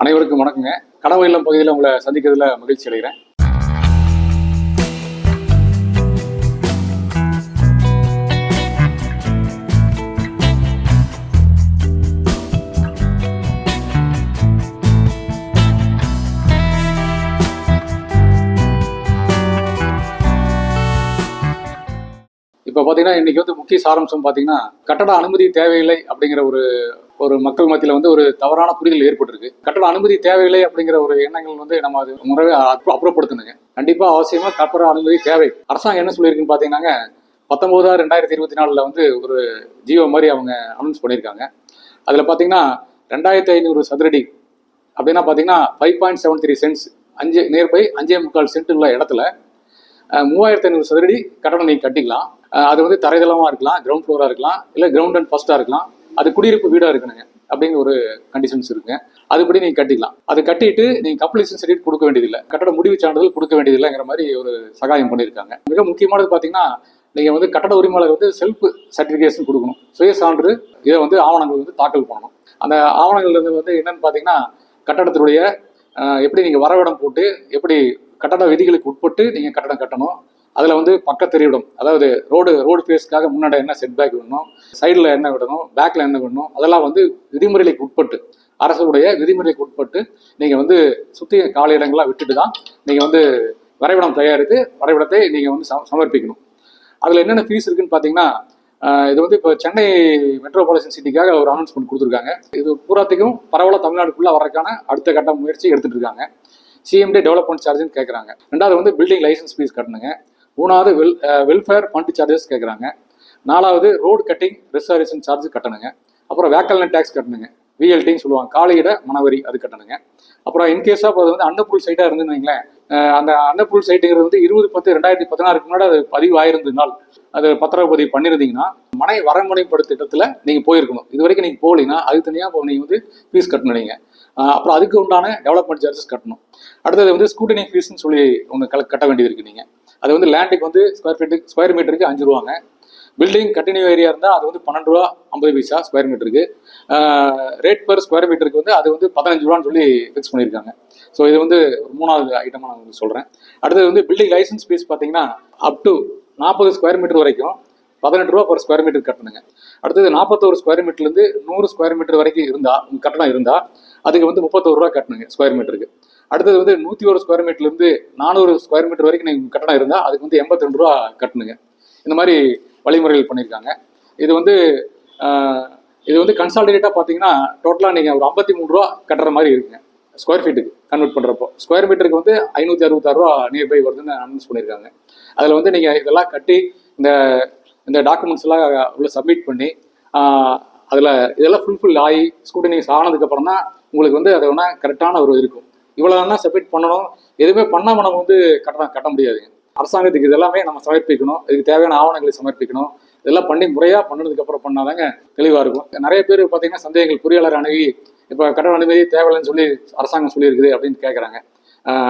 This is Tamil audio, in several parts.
அனைவருக்கும் வணக்கங்க. கனவு இல்லம் பகுதியில் உங்களை சந்திக்கிறதுல மகிழ்ச்சி அடைகிறேன். இப்போ பார்த்தீங்கன்னா இன்னைக்கு வந்து முக்கிய சாராம்சம் பார்த்தீங்கன்னா கட்டட அனுமதி தேவையில்லை அப்படிங்கிற ஒரு ஒரு மக்கள் மத்தியில் வந்து ஒரு தவறான புரிதல் ஏற்பட்டிருக்கு. கட்டண அனுமதி தேவையில்லை அப்படிங்கிற ஒரு எண்ணங்கள் வந்து நம்ம அது முறையை அப்புற- அப்புறப்படுத்தணுங்க கண்டிப்பாக அவசியமாக கட்டட அனுமதி தேவை. அரசாங்கம் என்ன சொல்லியிருக்குன்னு பார்த்தீங்கன்னாங்க பத்தொன்பதா ரெண்டாயிரத்தி இருபத்தி நாலில் வந்து ஒரு ஜியோ மாதிரி அவங்க அனௌன்ஸ் பண்ணியிருக்காங்க. அதில் பார்த்தீங்கன்னா ரெண்டாயிரத்தி ஐநூறு சதுரடி அப்படின்னா பார்த்தீங்கன்னா five point seven three cents அஞ்சு நியர்பை அஞ்சே முக்கால் சென்ட் உள்ள இடத்துல மூவாயிரத்தி ஐநூறு சதுரடி கட்டணம் நீங்கள் கட்டிக்கலாம். அது வந்து தரைதளமாக இருக்கலாம் கிரவுண்ட் ஃப்ளோராக இருக்கலாம் இல்லை கிரவுண்ட் அண்ட் ஃபஸ்ட்டாக இருக்கலாம். அது குடியிருப்பு வீடாக இருக்கணுங்க அப்படிங்கிற ஒரு கண்டிஷன்ஸ் இருக்குங்க அதுபடி நீங்கள் கட்டிக்கலாம். அது கட்டிட்டு நீங்கள் கப்ளிசன் சர்டிஃபிகேட் கொடுக்க வேண்டியதில்லை. கட்டட முடிவு சான்றிதழ் கொடுக்க வேண்டியதில்லைங்கிற மாதிரி ஒரு சகாயம் பண்ணியிருக்காங்க. மிக முக்கியமானது பார்த்தீங்கன்னா நீங்கள் வந்து கட்டட உரிமையாளர் வந்து செல்ஃப் சர்டிஃபிகேஷன் கொடுக்கணும். சுய சான்று இதை வந்து ஆவணங்கள் வந்து தாக்கல் பண்ணணும். அந்த ஆவணங்கள்லேருந்து வந்து என்னன்னு பார்த்தீங்கன்னா கட்டடத்தினுடைய எப்படி நீங்கள் வரவிடம் போட்டு எப்படி கட்டட விதிகளுக்கு உட்பட்டு நீங்கள் கட்டடம் கட்டணும் அதில் வந்து பக்கத்தெரிவிடம் அதாவது ரோடு ரோடு ஃபேஸ்க்காக முன்னாடி என்ன செட் பேக் விடணும் சைடில் என்ன விடணும் பேக்கில் என்ன விடணும் அதெல்லாம் வந்து விதிமுறைகளுக்கு உட்பட்டு அரசுடைய விதிமுறைக்கு உட்பட்டு நீங்கள் வந்து சுற்றி காலி இடங்களாக விட்டுட்டு தான் நீங்கள் வந்து வரைபடம் தயாரித்து வரைபடத்தை நீங்கள் வந்து சம- சமர்ப்பிக்கணும். அதில் என்னென்ன ஃபீஸ் இருக்குன்னு பார்த்தீங்கன்னா இது வந்து இப்போ சென்னை மெட்ரோபாலிசன் சிட்டிக்காக ஒரு அனௌன்ஸ்மெண்ட் கொடுத்துருக்காங்க. இது பூராத்துக்கும் பரவலாக தமிழ்நாடுக்குள்ளே வர்றதுக்கான அடுத்த கட்ட முயற்சி எடுத்துகிட்டு இருக்காங்க. சிஎம்டி டெவலப்மெண்ட் சார்ஜ்னு கேட்குறாங்க ரெண்டாவது வந்து பில்டிங் லைசன்ஸ் ஃபீஸ் கட்டணுங்க. மூணாவது வெல் வெல்ஃபேர் ஃபண்ட் சார்ஜஸ் கேட்குறாங்க நாலாவது ரோடு கட்டிங் ரிசர்வேஷன் சார்ஜ் கட்டணுங்க. அப்புறம் வேக்கல்னட் டேக்ஸ் கட்டணுங்க. விஎல்டின்னு சொல்லுவாங்க. காலையிட மனவரி அது கட்டணுங்க. அப்புறம் இன்கேஸ் ஆஃப் அது வந்து அன்னப்பூல் சைட்டாக இருந்துன்னு வைங்களேன் அந்த அன்னப்பூல் சைட்டுங்கிறது வந்து இருபது பத்து ரெண்டாயிரத்தி பதினாறுக்கு முன்னாடி அது பதிவு நாள். அது பத்திரவு பதிவு பண்ணியிருந்தீங்கன்னா மனை வரமுறைப்படுத்த திட்டத்தில் நீங்கள் போயிருக்கணும். இது வரைக்கும் நீங்கள் போகலீங்கன்னா அது தனியாக இப்போ நீங்கள் வந்து ஃபீஸ் கட்டணும் நீங்கள் அப்புறம் அதுக்கு உண்டான டெவலப்மெண்ட் சார்ஜஸ் கட்டணும். அடுத்தது வந்து ஸ்கூட்டனி ஃபீஸ்னு சொல்லி ஒன்று கட்ட வேண்டியது இருக்கு நீங்கள் அது வந்து லேண்டுக்கு வந்து ஸ்கொயர் ஃபீட்டுக்கு ஸ்கொயர் மீட்டருக்கு அஞ்சு ரூபாங்க. பில்டிங் கண்டினியூ ஏரியா இருந்தால் அது வந்து பன்னெண்டு ரூபா ஐம்பது பைசா ஸ்கொயர் மீட்டருக்கு ரேட் பர் ஸ்கொயர் மீட்டருக்கு வந்து அது வந்து பதினஞ்சு ரூபான்னு சொல்லி ஃபிக்ஸ் பண்ணியிருக்காங்க. ஸோ இது வந்து மூணாவது ஐட்டமாக நான் உங்களுக்கு சொல்கிறேன் அடுத்தது வந்து பில்டிங் லைசன்ஸ் ஃபீஸ் பார்த்தீங்கன்னா அப் டு நாற்பது ஸ்கொயர் மீட்டர் வரைக்கும் பதினெட்டு ரூபா ஒரு ஸ்கொயர் மீட்டர் கட்டணுங்க. அடுத்தது நாற்பத்தோரு ஸ்கொயர் மீட்டர்லேருந்து நூறு ஸ்கொயர் மீட்டர் வரைக்கும் இருந்தால் கட்டணம் இருந்தால் அதுக்கு வந்து முப்பத்தோரு ரூபா கட்டணுங்க ஸ்கொயர் மீட்டருக்கு அடுத்தது வந்து நூற்றி ஒரு ஸ்கொயர் மீட்டர்லேருந்து நானூறு ஸ்கொயர் மீட்டர் வரைக்கும் நீங்கள் கட்டணம் இருந்தால் அதுக்கு வந்து எண்பத்தி ரெண்டு ரூபா கட்டணுங்க. இந்த மாதிரி வழிமுறைகள் பண்ணியிருக்காங்க. இது வந்து இது வந்து கன்சாலிடேட்டாக பார்த்தீங்கன்னா டோட்டலாக நீங்கள் ஒரு ஐம்பத்தி மூணு ரூபா கட்டுற மாதிரி இருக்குங்க. ஸ்கொயர் ஃபீட்டுக்கு கன்வெர்ட் பண்ணுறப்போ ஸ்கொயர் மீட்டருக்கு வந்து ஐநூற்றி அறுபத்தாறு ரூபா நியர்பை வருதுன்னு அனௌன்ஸ் பண்ணியிருக்காங்க. அதில் வந்து நீங்கள் இதெல்லாம் கட்டி இந்த இந்த டாக்குமெண்ட்ஸ் எல்லாம் உள்ள சப்மிட் பண்ணி அதில் இதெல்லாம் ஃபுல்ஃபில் ஆகி ஸ்கூட்டனிங்ஸ் ஆனதுக்கப்புறம் தான் உங்களுக்கு வந்து அது வேணா கரெக்டான ஒரு இருக்கும். இவ்வளோ தான் சப்மிட் பண்ணணும். எதுவுமே பண்ணாமல் நம்ம வந்து கட்டணம் கட்ட முடியாதுங்க அரசாங்கத்துக்கு இதெல்லாமே நம்ம சமர்ப்பிக்கணும். இதுக்கு தேவையான ஆவணங்களை சமர்ப்பிக்கணும். இதெல்லாம் பண்ணி முறையாக பண்ணதுக்கு அப்புறம் பண்ணாதாங்க தெளிவாக இருக்கும். நிறைய பேர் பார்த்தீங்கன்னா சந்தேகங்கள் பொறியாளர் அணுகி இப்போ கட்டண அனுமதி தேவையில்லைன்னு சொல்லி அரசாங்கம் சொல்லியிருக்குது அப்படின்னு கேட்குறாங்க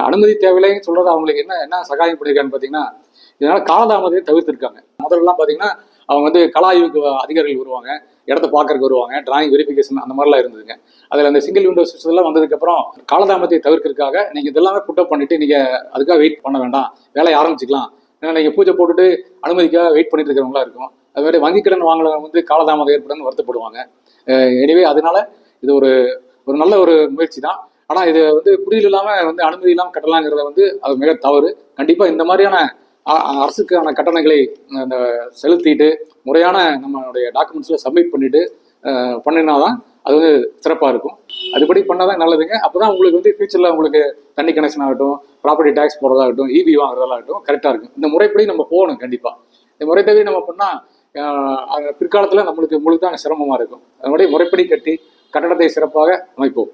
அனுமதி தேவையில்லைன்னு சொல்கிறது அவங்களுக்கு என்ன என்ன சகாயம் பண்ணியிருக்காங்கன்னு பார்த்தீங்கன்னா இதனால் காலதாமதத்தை தவிர்த்துருக்காங்க. முதல்லலாம் பார்த்தீங்கன்னா அவங்க வந்து கலாய்வுக்கு அதிகாரிகள் வருவாங்க. இடத்த பார்க்கறக்கு வருவாங்க டிராயிங் வெரிஃபிகேஷன் அந்த மாதிரிலாம் இருந்ததுங்க. அதில் அந்த சிங்கிள் விண்டோ சிஸ்டம்லாம் வந்ததுக்கப்புறம் காலதாமத்தை தவிர்க்கிறதுக்காக நீங்கள் இதெல்லாமே புட்டப் பண்ணிட்டு நீங்கள் அதுக்காக வெயிட் பண்ண வேண்டாம். வேலையை ஆரம்பிச்சிக்கலாம். ஏன்னா நீங்கள் பூஜை போட்டுட்டு அனுமதிக்காக வெயிட் பண்ணிட்டு இருக்கிறவங்களா இருக்கும். அது மாதிரி வங்கி கடன் வாங்குறவங்க வந்து காலதாமதம் ஏற்படுன்னு வருத்தப்படுவாங்க. எனிவே அதனால இது ஒரு ஒரு நல்ல ஒரு முயற்சி தான். ஆனால் இது வந்து குடியில் இல்லாமல் வந்து அனுமதி இல்லாமல் கட்டலாங்கிறத வந்து அது மிக தவறு. கண்டிப்பாக இந்த மாதிரியான அரசுக்கான கட்டணங்களை அந்த செலுத்திட்டு முறையான நம்மளுடைய டாக்குமெண்ட்ஸில் சப்மிட் பண்ணிட்டு அஹ், பண்ணினாதான் அது வந்து சிறப்பாக இருக்கும். அதுபடி பண்ணாதான் நல்லதுங்க. அப்போ தான் உங்களுக்கு வந்து ஃபியூச்சரில் உங்களுக்கு தண்ணி கனெக்ஷன் ஆகட்டும் ப்ராப்பர்ட்டி டேக்ஸ் போடுறதாகட்டும் இபி வாங்குறதாகட்டும் கரெக்டாக இருக்கும். இந்த முறைப்படி நம்ம போகணும் கண்டிப்பாக இந்த முறைப்படி நம்ம பண்ணால் பிற்காலத்தில் நம்மளுக்கு முழுக்க சிரமமாக இருக்கும். அதனுடைய முறைப்படி கட்டி கட்டடத்தை சிறப்பாக அமைப்போம்.